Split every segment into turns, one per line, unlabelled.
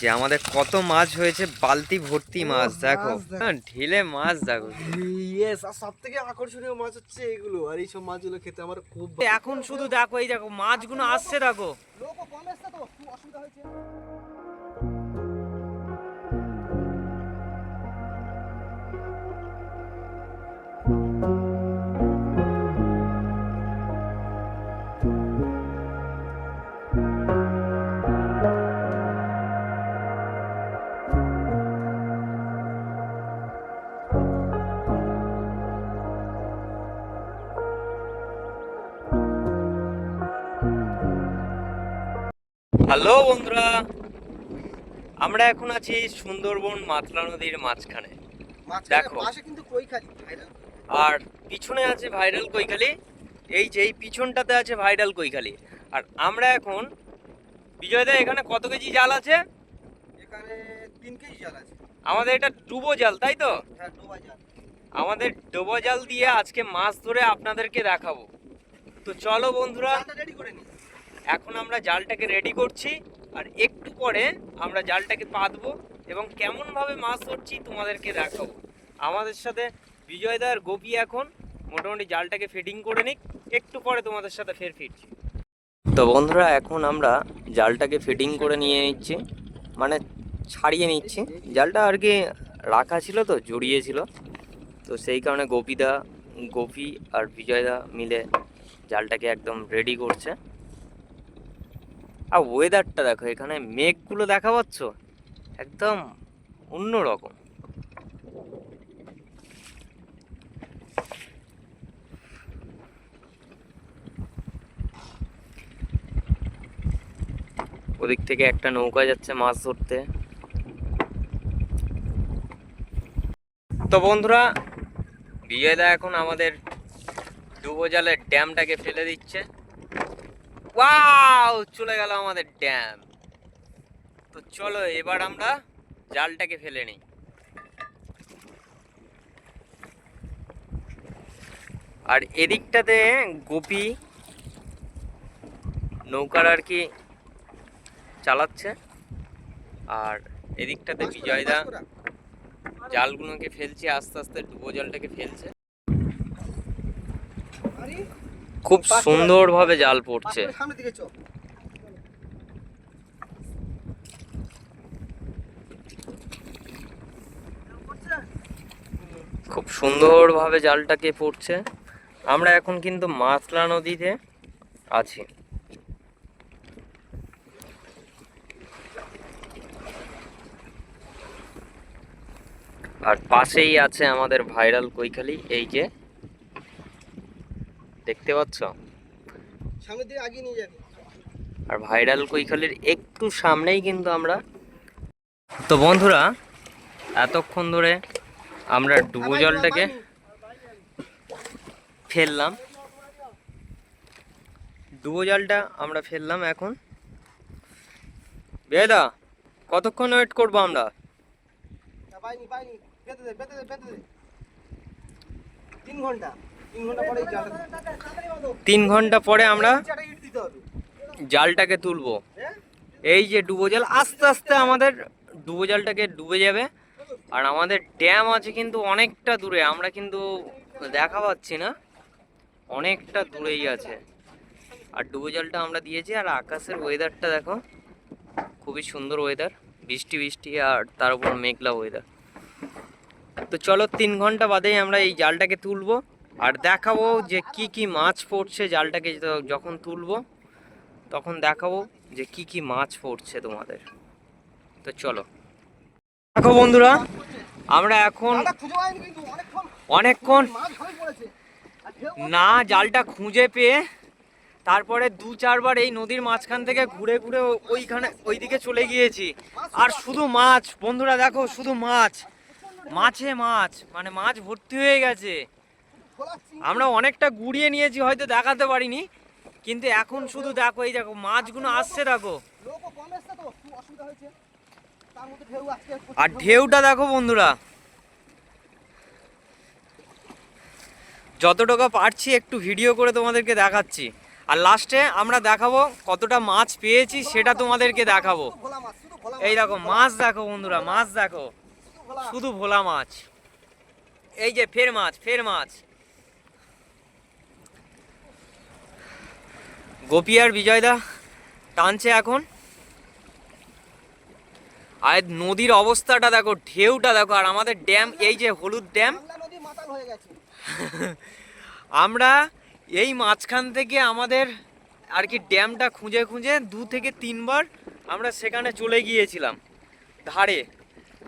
যে আমাদের কত মাছ হয়েছে বালতি ভর্তি মাছ দেখো। হ্যাঁ, ঢিলে মাছ দেখো।
ইয়েস আর সব থেকে আকর্ষণীয় মাছ হচ্ছে এগুলো আর এইসব মাছগুলো খেতে আমার খুব
এখন শুধু দেখো এই দেখো মাছগুলো আসছে দেখো।
লোক কম তো অসুবিধা হয়েছে।
হ্যালো বন্ধুরা। আমরা এখন আছি সুন্দরবন মাতলা নদীর মাঝখানে। দেখো।
কিন্তু
আর পিছনে আছে ভাইরাল কৈখালি। এই যে এই পিছনটাতে আছে ভাইরাল কৈখালি। আর আমরা এখন বিজয়দা এখানে কত কেজি জাল আছে?
এখানে তিন কেজি জাল আছে।
আমাদের এটা ডুবো জাল তাই তো?
হ্যাঁ ডোবা জাল।
আমাদের ডোবো জাল দিয়ে আজকে মাছ ধরে আপনাদেরকে দেখাবো। তো চলো বন্ধুরা।
রেডি করে
এখন আমরা জালটাকে রেডি করছি, আর একটু পরে আমরা জালটাকে পাতবো এবং কেমনভাবে মাছ ধরছি তোমাদেরকে দেখাবো। আমাদের সাথে বিজয়দা আর গোপী এখন, মোটামুটি জালটাকে ফিটিং করে নিক, একটু পরে তোমাদের সাথে ফের ফিরছি। তো বন্ধুরা, এখন আমরা জালটাকে ফিটিং করে নিয়ে নিচ্ছি মানে ছাড়িয়ে নিচ্ছি। জালটা আর কি রাখা ছিল তো জড়িয়েছিল তো সেই কারণে গোপীদা গোপী আর বিজয়দা মিলে জালটাকে একদম রেডি করছে। আর ওয়েদারটা দেখো, এখানে মেঘগুলো দেখা পাচ্ছ? একদম অন্য রকম। ওদিক থেকে একটা নৌকা যাচ্ছে মাছ ধরতে। তো বন্ধুরা, বিজয়দা এখন আমাদের ডুবো জালের ড্যামটাকে ফেলে দিচ্ছে। ওয়াও চলে গেল আমাদের ড্যাম তো চলো এবার আমরা জালটাকে ফেলে নিই। আর এদিকটাতে গোপী নৌকার আর কি চালাচ্ছে। আর এদিকটাতে বিজয়দা জালগুলোকে ফেলছে আস্তে আস্তে ডুবো জলটাকে ফেলছে
আরে
খুব সুন্দরভাবে জাল পড়ছে। খুব সুন্দরভাবে জালটাকে পড়ছে। আমরা এখন কিন্তু মাতলা নদীতে আছি। আর পাশেই আছে আমাদের ভাইরাল কৈখালি এই যে দেখতে পাচ্ছ?
সামনের দিকে আগিয়ে নিয়ে যাবি।
আর ভাইরাল কৈখালির একটু সামনেই কিন্তু আমরা। তো বন্ধুরা এতক্ষণ ধরে আমরা ডুবো জলটাকে ফেললাম। ডুবো জলটা আমরা ফেললাম এখন। বেদা কতক্ষণ ওয়েট করব আমরা?
তিন ঘণ্টা। তিন ঘণ্টা পরে
আমরা জালটাকে তুলবো। এই যে ডুবো জল, আস্তে আস্তে আমাদের ডুবো জালটাকে ডুবে যাবে। আর আমাদের ড্যাম আছে কিন্তু অনেকটা দূরে, আমরা কিন্তু দেখা পাচ্ছি না। অনেকটা দূরেই আছে। আর ডুবো জলটা আমরা দিয়েছি, আর আকাশের ওয়েদারটা দেখো, খুবই সুন্দর ওয়েদার বৃষ্টি বৃষ্টি আর তার উপর মেঘলা ওয়েদার তো চলো তিন ঘণ্টা বাদেই আমরা এই জালটাকে তুলবো। আর দেখাবো যে কি কি মাছ পড়ছে জালটাকে যখন তুলবো তখন দেখাবো যে কি কি মাছ পড়ছে তোমাদের। তো চলো। দেখো বন্ধুরা আমরা এখন
অনেকক্ষণ
না জালটা খুঁজে পেয়ে তারপরে দু চারবার এই নদীর মাঝখান থেকে ঘুরে ঘুরে ওইখানে ওইদিকে চলে গিয়েছি। আর শুধু মাছ বন্ধুরা দেখো শুধু মাছ। মাছে মাছ মানে মাছ ভর্তি হয়ে গেছে। আমরা অনেকটা গুড়িয়ে নিয়েছি, হয়তো দেখাতে পারিনি। কিন্তু এখন শুধু দেখো, এই দেখো, মাছগুলো আসছে, দেখো। আর ঢেউটা দেখো, বন্ধুরা। যতটুকু পারছি, একটু ভিডিও করে তোমাদেরকে দেখাচ্ছি। আর লাস্টে আমরা দেখাবো কতটা মাছ পেয়েছি, সেটা তোমাদেরকে দেখাবো। এই দেখো, মাছ দেখো, বন্ধুরা, মাছ দেখো। শুধু ভোলা মাছ। এই যে, ফের মাছ ফের মাছ। গোপী আর বিজয়দা টানছে এখন। আর নদীর অবস্থাটা দেখো, ঢেউটা দেখো, আর আমাদের ড্যাম, এই যে হলুদ ড্যাম। আমরা এই মাঝখান থেকে আমাদের আর কি ড্যামটা খুঁজে খুঁজে দু থেকে তিনবার আমরা সেখানে চলে গিয়েছিলাম, ধারে।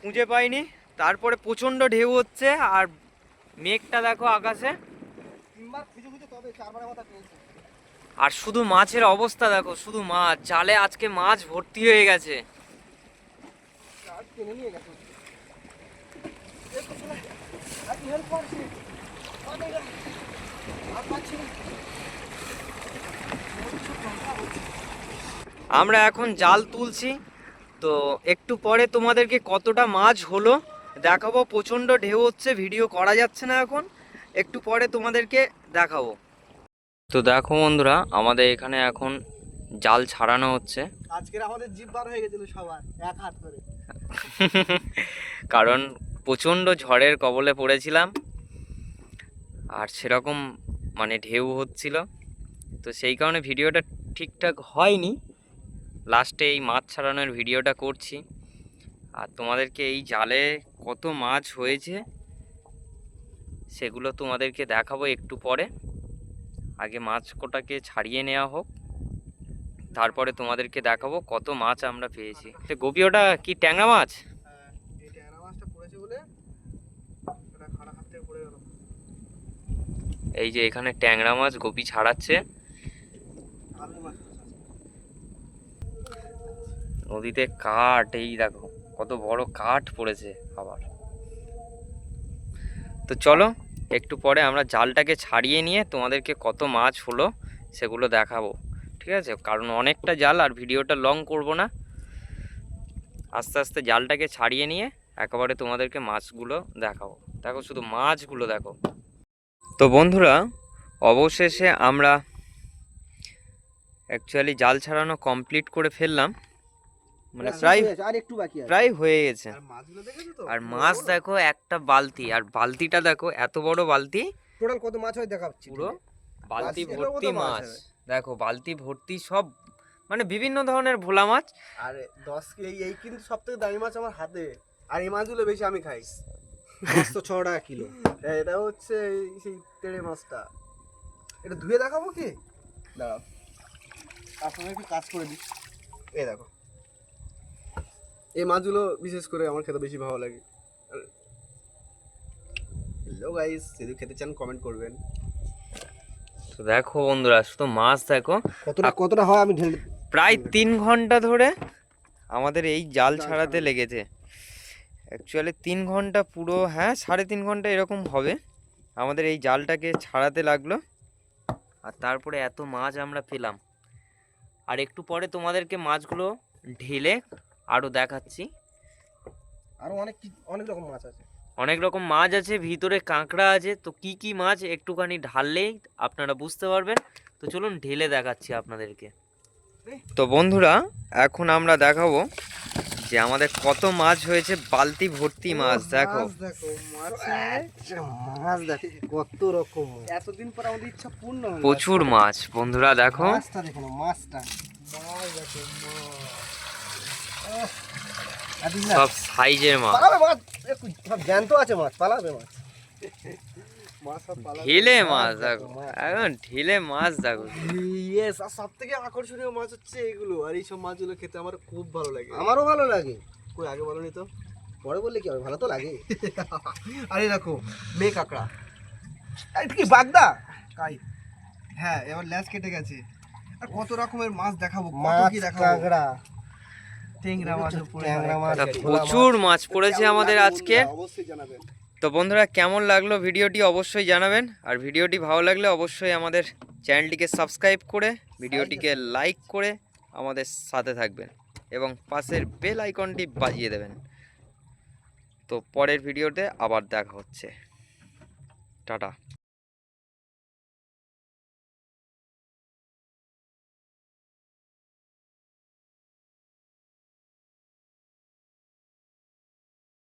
খুঁজে পাইনি, তারপরে প্রচণ্ড ঢেউ হচ্ছে, আর মেঘটা দেখো আকাশে। আর শুধু মাছের অবস্থা দেখো, শুধু মাছ। জালে আজকে মাছ ভর্তি হয়ে গেছে। আমরা এখন জাল তুলছি। তো একটু পরে তোমাদেরকে কতটা মাছ হলো দেখাবো। প্রচণ্ড ঢেউ হচ্ছে, ভিডিও করা যাচ্ছে না এখন। একটু পরে তোমাদেরকে দেখাবো। তো দেখো বন্ধুরা আমাদের এখানে এখন জাল ছাড়ানো হচ্ছে।
আজকের আমাদের হয়ে গেছিল সবার এক হাত করে।
কারণ প্রচণ্ড ঝড়ের কবলে পড়েছিলাম আর সেরকম মানে ঢেউ হচ্ছিল। তো সেই কারণে ভিডিওটা ঠিকঠাক হয়নি। লাস্টে এই মাছ ছাড়ানোর ভিডিওটা করছি। আর তোমাদেরকে এই জালে কত মাছ হয়েছে সেগুলো তোমাদেরকে দেখাবো একটু পরে। আগে মাছ কোটাকে ছাড়িয়ে নেওয়া হোক। তারপরে তোমাদেরকে দেখাবো কত মাছ আমরা পেয়েছি। গোপি ওটা কি ট্যাংরা মাছ?
এই ট্যাংরা মাছটা পড়েছে বলে ওটা খাড়া হাত পড়ে গেল।
এই যে এখানে ট্যাংরা মাছ গোপি ছাড়াচ্ছে। নদীতে কাঠ এই দেখো কত বড় কাঠ পড়েছে আবার। তো চলো একটু পরে আমরা জালটাকে ছাড়িয়ে নিয়ে তোমাদেরকে কত মাছ হলো সেগুলো দেখাবো, ঠিক আছে? কারণ অনেকটা জাল আর ভিডিওটা লং করব না। আস্তে আস্তে জালটাকে ছাড়িয়ে নিয়ে একেবারে তোমাদেরকে মাছগুলো দেখাবো। দেখো শুধু মাছগুলো দেখো। তো বন্ধুরা, অবশেষে আমরা অ্যাকচুয়ালি জাল ছাড়ানো কমপ্লিট করে ফেললাম। মানে প্রায়
হয়ে গেছে, আর একটু বাকি আছে।
প্রায় হয়ে গেছে।
আর
মাছ দেখো একটা বালতি আর বালতিটা দেখো এত বড় বালতি।
টোটাল কত মাছ হয় দেখাচ্ছি
পুরো বালতি ভর্তি
মাছ
দেখো বালতি ভর্তি সব মানে বিভিন্ন ধরনের ভোলা মাছ।
আর দশ এই এই কিন্তু সব থেকে দামি মাছ আমার হাতে। আর এই মাছগুলো বেশি আমি খাই। পাঁচশো ছ টাকা কিলো। এটা হচ্ছে এই সেই তেড়ে মাছটা। এটা ধুয়ে দেখাবো কি? দাঁড়াও। আপনাকে একটু কাজ করে দিই। এই দেখো। এই মাছগুলো বিশেষ করে আমার খেতে বেশি ভালো লাগে। হ্যালো গাইস যদি খেতে চান কমেন্ট করবেন।
তো দেখো বন্ধুরা শুধু মাছ দেখো।
কতটা কতটা হয় আমি ঢেলে
প্রায় তিন ঘণ্টা ধরে আমাদের এই জাল ছাড়াতে লেগেছে। অ্যাকচুয়ালি তিন ঘণ্টা পুরো হ্যাঁ সাড়ে তিন ঘণ্টা এরকম হবে। আমাদের এই জালটাকে ছাড়াতে লাগল। আর তারপরে এত মাছ আমরা পেলাম। আর একটু পরে তোমাদেরকে মাছগুলো ঢেলে আরও দেখাচ্ছি।
আরও অনেক অনেক রকম মাছ আছে।
অনেক রকম মাছ আছে ভিতরে কাঁকড়া আছে। তো কি কি মাছ একটুখানি ঢাললেই আপনারা বুঝতে পারবেন। তো চলুন ঢেলে দেখাচ্ছি আপনাদেরকে। তো বন্ধুরা এখন আমরা দেখাবো যে আমাদের কত মাছ হয়েছে বালতি ভর্তি মাছ দেখো
মাছ দেখো। মাছ মাছ দেখো কত রকম। এতদিন পর আমাদের ইচ্ছা পূর্ণ
প্রচুর মাছ বন্ধুরা দেখো।
মাছটা দেখো মাছটা। মাছ দেখো
সব সাইজের মাছ।
পালাবে মাছ। সব জ্যান্ত আছে মাছ পালাবে মাছ। মাছ সব পালাবে।
ঢেলে মাছ দেখো একদম ঢেলে মাছ দেখো।
ইয়েস আর সব থেকে আকর্ষণীয় মাছ হচ্ছে এগুলো আর এইসব মাছগুলো খেতে আমার খুব ভালো লাগে। আমারও ভালো লাগে। কই আগে বলনি তো? পরে বললে কি হবে? ভালো তো লাগে। আরে দেখো মেয়ে কাঁকড়া। আর এটা কি বাগদা? কাই? হ্যাঁ এবার ল্যাস কেটে গেছে। আর কত রকমের মাছ দেখাবো কত কি দেখাবো? কাঁকড়া ট্যাংরা মাছ ট্যাংরা মাছ
তা প্রচুর মাছ পড়েছে আমাদের আজকে। তো বন্ধুরা কেমন লাগল ভিডিওটি অবশ্যই জানাবেন। আর ভিডিওটি ভালো লাগলে অবশ্যই আমাদের চ্যানেলটিকে সাবস্ক্রাইব করে ভিডিওটিকে লাইক করে আমাদের সাথে থাকবেন এবং পাশের বেল আইকনটি বাজিয়ে দেবেন। তো পরের ভিডিওতে আবার দেখা হচ্ছে। টাটা।